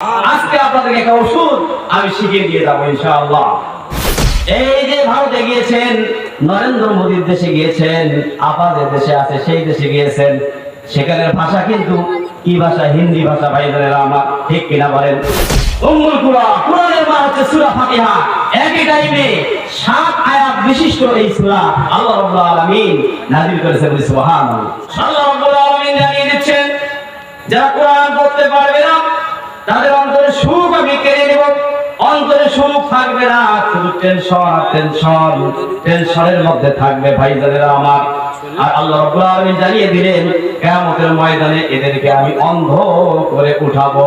আজকে আপনাদেরকে একটা ওষুধ আমি শিখিয়ে দিয়ে যাব ইনশাআল্লাহ। এই যে ভারতে গিয়েছেন, নরেন্দ্র মোদীর দেশে গিয়েছেন, আপাদের দেশে আছে, সেই দেশে গিয়েছেন, সেখানের ভাষা কিন্তু কি ভাষা? হিন্দি ভাষা ভাইজানেরা আমার ঠিক কিনা বলেন? উম্মুল কুরা কুরআনের মা হচ্ছে সূরা ফাতিহা। একই টাইমে সাত আয়াত বিশিষ্ট এই সূরা আল্লাহ রাব্বুল আলামিন নাযিল করেছেন সুবহানাল্লাহ। আল্লাহ রাব্বুল আলামিন জানিয়ে দিচ্ছেন, যারা কোরআন পড়তে পারবে না তাদের অন্তরে সুখ আমি কেড়ে নেব। অন্তরে সুখ থাকবে না, শুধু টেনশন টেনশন টেনশনের মধ্যে থাকবে ভাই ভাইজানেরা আমার। আর আল্লাহ আলামিন জানিয়ে দিলেন, কিয়ামতের ময়দানে এদেরকে আমি অন্ধ করে উঠাবো।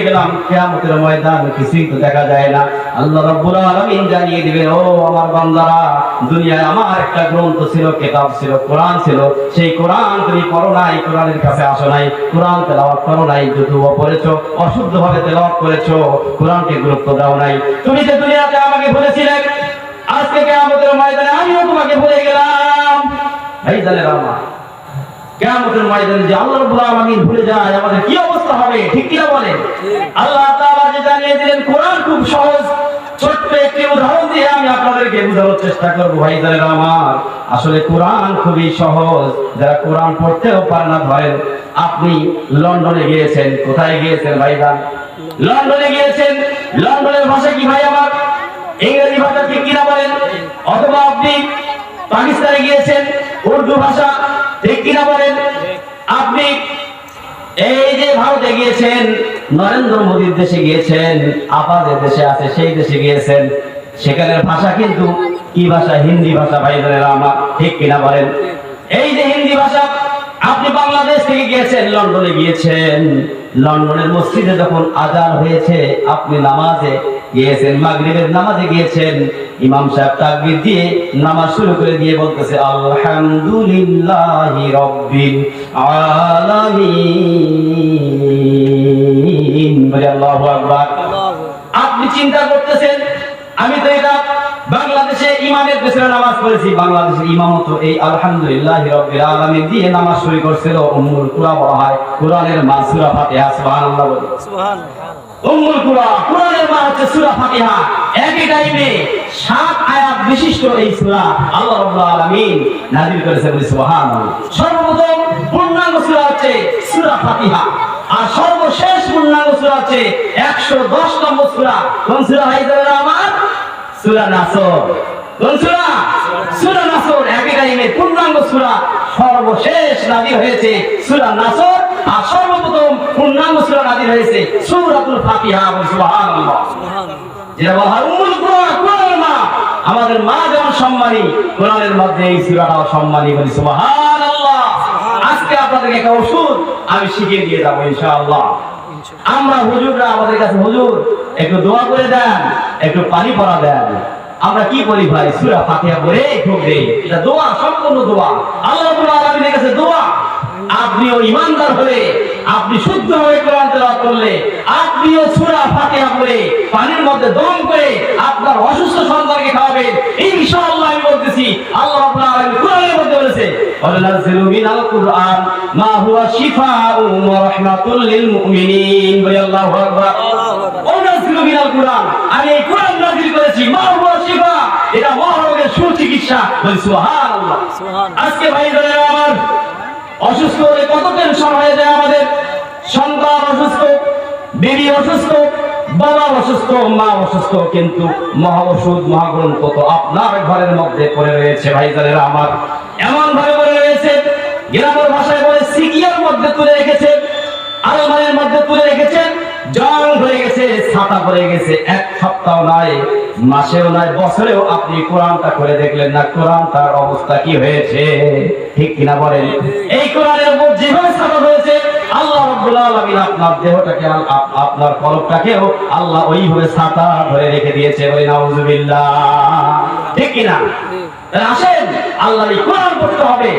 হয়ে গেলাম। কিয়ামতের ময়দান কিছুই তো দেখা যায় না। আল্লাহ রাব্বুল আলামিন জানিয়ে দিবেন, ও আমার বান্দারা, দুনিয়ায় আমার একটা গ্রন্থ ছিল, কিতাব ছিল, কোরআন ছিল। সেই কোরআন তুমি পড়ো নাই, কোরআনের কাছে আসো নাই। কোরআন তেলাওয়াত করো নাই, যদিও পড়েছো অশুদ্ধ ভাবে তেলাওয়াত করেছ, কোরআনকে গুরুত্ব দাও নাই। তুমি যে দুনিয়াতে আমাকে বলেছিলে আজকে কিয়ামতের ময়দানে আমিও তোমাকে ভুলে গেলাম। এই জানেন আমার কিয়ামতের ময়দানে যে আল্লাহ রাব্বুল আলামিন ভুলে যায় আমাদের কি অবস্থা হবে, ঠিক কি না বলেন? আল্লাহ তাআলা যে জানিয়ে দিলেন, কোরআন খুব সহজ, ছোট্ট একটি উদাহরণ দিয়ে আমি আপনাদেরকে বোঝানোর চেষ্টা করব। ভাইজানেরা আমার, আসলে কোরআন খুবই সহজ। যারা কোরআন পড়তেও পারে না, ধরেন আপনি লন্ডনে গিয়েছেন, কোথায় গিয়েছেন ভাইজান লন্ডনে গিয়েছেন, লন্ডনের ভাষা কি ভাই আমার? ইংরেজি ভাষা ঠিক কিনা বলেন? অথবা আপনি পাকিস্তানে গিয়েছেন, উর্দু ভাষা ঠিক কিনা বলেন? আপনি এই যে ভারতে গিয়েছেন, নরেন্দ্র মোদীর দেশে গিয়েছেন, আপাদের দেশে আছে, সেই দেশে গিয়েছেন, সেখানের ভাষা কিন্তু কি ভাষা? হিন্দি ভাষা ভাইজানেরা আমার ঠিক কিনা বলেন? এই যে হিন্দি ভাষা, আপনি বাংলাদেশ থেকে গিয়েছেন, লন্ডনে গিয়েছেন, লন্ডনের মসজিদে যখন আজান হয়েছে, আপনি নামাজে গিয়েছেন, মাগরিবের নামাজে গিয়েছেন ইমাম সাহেব তাকবীর দিয়ে নামাজ শুরু করে দিয়ে বলতেছে আলহামদুলিল্লাহি রাব্বিল আলামিন। বলে আল্লাহু আকবার। আপনি চিন্তা করতেছেন আমি তো এটা বাংলাদেশে ইমামের পেছনে নামাজ পড়েছি। বাংলাদেশের ইমামত এই আলহামদুলিল্লাহ রব্বিল আলামিন দিয়ে নামাজ শুরু করছিল। উম্মুল কুরা বলা হয় কোরআনের মা সূরা ফাতিহা সুবহানাল্লাহ বলি। উম্মুল কুরা কোরআনের সূরা ফাতিহা, একই টাইমে সাত আয়াত বিশিষ্ট এই সূরা আল্লাহ রাব্বুল আলামিন নাযিল করেছেন সুবহানাল্লাহ। সর্বপ্রথম পূর্ণাঙ্গ সূরা সূরা ফাতিহা, আর সর্বশেষ পূর্ণাঙ্গ সূরা হচ্ছে 110 নম্বর সূরা। কোন সূরা ভাইজানেরা আমার? সূরা নাসর। কোন সূরা? সূরা নাসর। একই টাইমে পূর্ণাঙ্গ সূরা সর্বশেষ নাযিল হয়েছে সূরা নাসর, আর পূর্ণাঙ্গ সূরা হয়েছে সূরাতুল ফাতিহা বলি সুবহানাল্লাহ। যেটা বলা হয় উম্মুল কুরআন কোরআনের মা। আমাদের মা যেমন সম্মানী কোরআনের মধ্যে এই সূরাটাও সম্মানী বলি সুবহানাল্লাহ। আজকে আপনাদেরকে একটা ওষুধ আমি শিখিয়ে দিয়ে যাব ইনশাআল্লাহ। আমরা হুজুররা আমাদের কাছে হুজুর একটু দোয়া করে দেন একটু পানি পড়া দেন। আমরা কি বলি ভাই? সূরা ফাতিহা পড়ে দেই। এটা দোয়া সম্পূর্ণ দোয়া। আল্লাহ রাব্বুল আলামিনের কাছে দোয়া। আপনিও ইমানদার হলে আপনি শুদ্ধ হয়ে কোরআন তেলাওয়াত করলে আপনিও সূরা ফাতিহা পড়ে পানির মধ্যে দম করে আপনার অসুস্থ সন্তানকে খাওয়াবেন। ইনশাআল্লাহ আমি বলতেছি আল্লাহ রাব্বুল আলামিন কোরআনের মধ্যে বলেছে ওয়ালাযিলু মিনাল কুরআন মা হুয়া শিফাউ ওয়া রাহমাতুল লিল মুমিনিন। বলি আল্লাহু আকবার। ওয়ালাযিলু মিনাল কুরআন আমি এই কোরআন নাযিল করেছি মা হুয়া শিফা। এটা মহারোগের সুচিকিৎসা। বলি সুবহানাল্লাহ। আজকে ভাই বোনেরা অসুস্থ হলে কত টেনশন হয়ে যায় আমাদের? সন্তান অসুস্থ, বিবি অসুস্থ, বাবা অসুস্থ, মা অসুস্থ, কিন্তু মহা ওষুধ মহাগ্রন্থ তো আপনার ঘরের মধ্যে পড়ে রয়েছে ভাইজানেরা আমার। এমন ভাবে পড়ে রয়েছে, গ্রামের ভাষায় বলে সিকিয়ার মধ্যে তুলে রেখেছে, আলমারির মধ্যে তুলে ধরে গেছে ছাতা পড়ে গেছে, এক সপ্তাহ নয় মাসেও নয় বছরেও আপনি কোরআনটা করে দেখলেন না কোরআন তার অবস্থা কি হয়েছে? ঠিক কিনা বলেন? এই কোরআনের উপর যেভাবে ছাতা হয়েছে, আল্লাহ আপনার দেহটাকে আপনার কলবটাকেও আল্লাহ ওইভাবে ছাতা ধরে রেখে দিয়েছে বলে নাউজুবিল্লাহ। ঠিক কিনা? আসেন, আল্লাহর এই কোরআন পড়তে হবে।